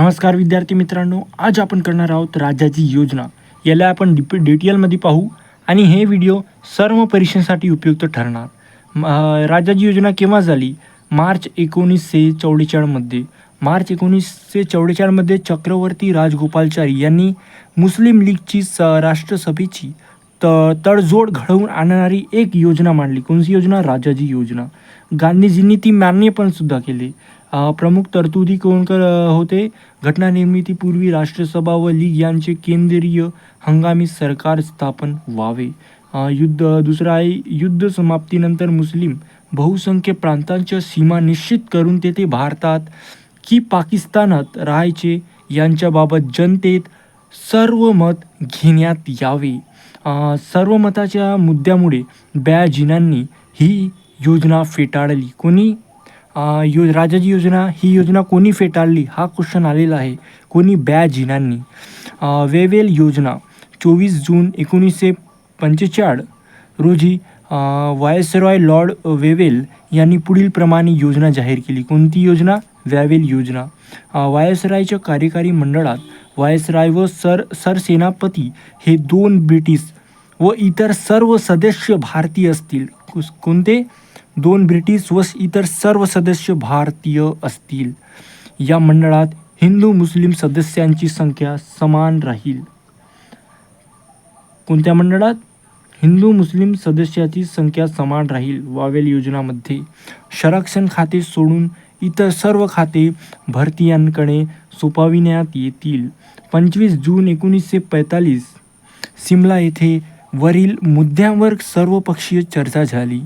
नमस्कार विद्यार्थी मित्रांनो आज आपण करणार आहोत राज्याची योजना. याला आपण डिप डिटेलमध्ये पाहू आणि हे व्हिडिओ सर्व परीक्षांसाठी उपयुक्त ठरणार. म- राज्याची योजना केव्हा झाली? मार्च एकोणीसशे चौवेचाळमध्ये. मार्च एकोणीसशे चौवेचाळमध्ये चक्रवर्ती राजगोपालचारी यांनी मुस्लिम लीगची स राष्ट्रसभेची त तडजोड घडवून आणणारी एक योजना मांडली. कोणती योजना? राजाजी योजना. गांधीजींनी ती मान्य पण सुद्धा केली. प्रमुख तरतुदी कोण कर होते? घटनानिर्मितीपूर्वी राष्ट्रसभा व लीग यांचे केंद्रीय हंगामी सरकार स्थापन व्हावे. युद्ध दुसरं आहे युद्ध समाप्तीनंतर मुस्लिम बहुसंख्य प्रांतांच्या सीमा निश्चित करून तेथे भारतात की पाकिस्तानात राहायचे यांच्याबाबत जनतेत सर्व मत घेण्यात यावे. सर्व मताच्या मुद्द्यामुळे बॅजिनांनी ही योजना फेटाळली. कोणी? यो राजाची योजना ही योजना कोणी फेटाळली? हा क्वेश्चन आलेला आहे. कोणी बॅ जिनांनी? वेवेल योजना चोवीस जून एकोणीसशे पंचेचाळ रोजी वायसरॉय लॉर्ड वेवेल यांनी पुढील प्रमाणे योजना जाहीर केली. कोणती योजना? वॅवेल योजना. वायसरायच्या कार्यकारी मंडळात वायसराय व सर सरसेनापती हे दोन ब्रिटिश व इतर सर्व सदस्य भारतीय असतील. कुस- कोणते? दोन ब्रिटिश व इतर सर्व सदस्य भारतीय असतील. या मंडळात हिंदू मुस्लिम सदस्यांची संख्या समान राहील. कोणत्या मंडळात? हिंदू मुस्लिम सदस्याची संख्या समान राहील वावेल योजनामध्ये. संरक्षण खाते सोडून इतर सर्व खाते भारतीयांकडे सोपविण्यात येतील. पंचवीस जून एकोणीसशे पैतालीस सिमला येथे वरील मुद्द्यांवर सर्वपक्षीय चर्चा झाली.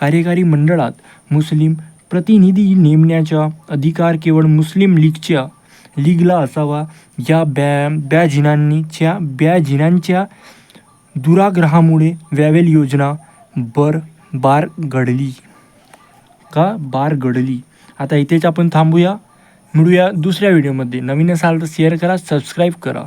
कार्यकारी मंडळात मुस्लिम प्रतिनिधी नेमण्याचा अधिकार केवळ मुस्लिम लीगच्या लीगला असावा या बॅ बॅजिनांनीच्या बॅजिनांच्या दुराग्रहामुळे वॅवेल योजना बर बार घडली. का बार घडली? आता इथेच आपण थांबूया. मिळूया दुसऱ्या व्हिडिओमध्ये. नवीन असाल तर शेअर करा सबस्क्राईब करा.